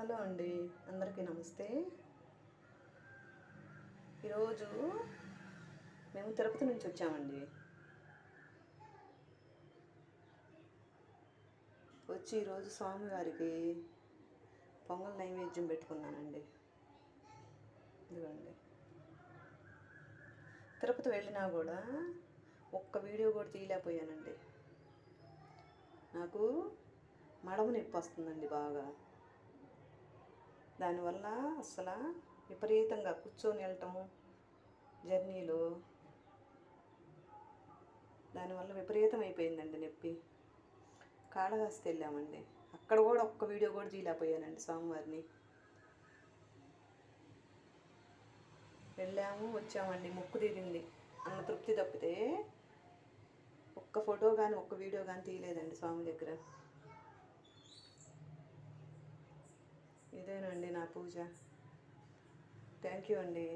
Hello అండి అందరికీ నమస్తే. ఈరోజు మేము తిరుపతి నుంచి వచ్చామండి. వచ్చి ఈరోజు స్వామివారికి పొంగల్ నైవేద్యం పెట్టుకున్నానండి. ఇదిగోండి. తిరుపతి వెళ్ళినా కూడా ఒక్క వీడియో కూడా తీయలేకపోయానండి. నాకు మడమ నొప్పి వస్తుందండి బాగా. దానివల్ల అసలు విపరీతంగా కూర్చొని వెళ్ళటము జర్నీలో దానివల్ల విపరీతం అయిపోయిందండి నొప్పి. కాళహస్తి వెళ్ళామండి. అక్కడ కూడా ఒక్క వీడియో కూడా తీయలేకపోయానండి స్వామివారిని. వెళ్ళాము వచ్చామండి. మొక్కు తీరింది. అన్న తృప్తి తప్పితే ఒక్క ఫోటో కానీ ఒక్క వీడియో కానీ తీయలేదండి స్వామి దగ్గర. ఇదేనండి నా పూజ. థ్యాంక్ యూ అండి.